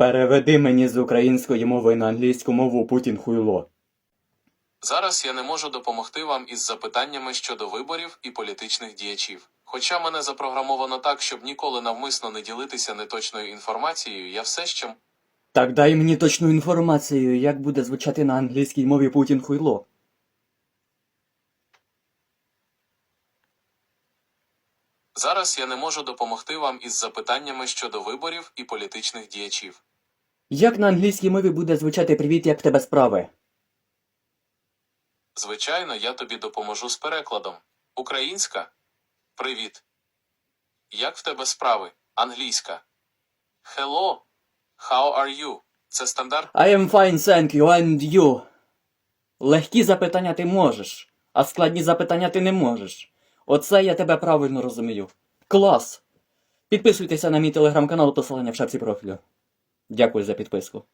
Переведи мені з української мови на англійську мову Путін хуйло. Зараз я не можу допомогти вам із запитаннями щодо виборів і політичних діячів. Хоча мене запрограмовано так, щоб ніколи навмисно не ділитися неточною інформацією, я все ще Так дай мені точну інформацію, як буде звучати на англійській мові Путін хуйло. зараз я не можу допомогти вам із запитаннями щодо виборів і політичних діячів. Як на англійській мові буде звучати привіт, як в тебе справи? Звичайно, я тобі допоможу з перекладом. Українська. Привіт. Як в тебе справи? Англійська. Hello. How are you? Це стандарт. I am fine, thank you, and you. Легкі запитання ти можеш, а складні запитання ти не можеш. Оце я тебе правильно розумію. Клас! Підписуйтеся на мій телеграм-канал, посилання в шапці профілю. Дякую за підписку.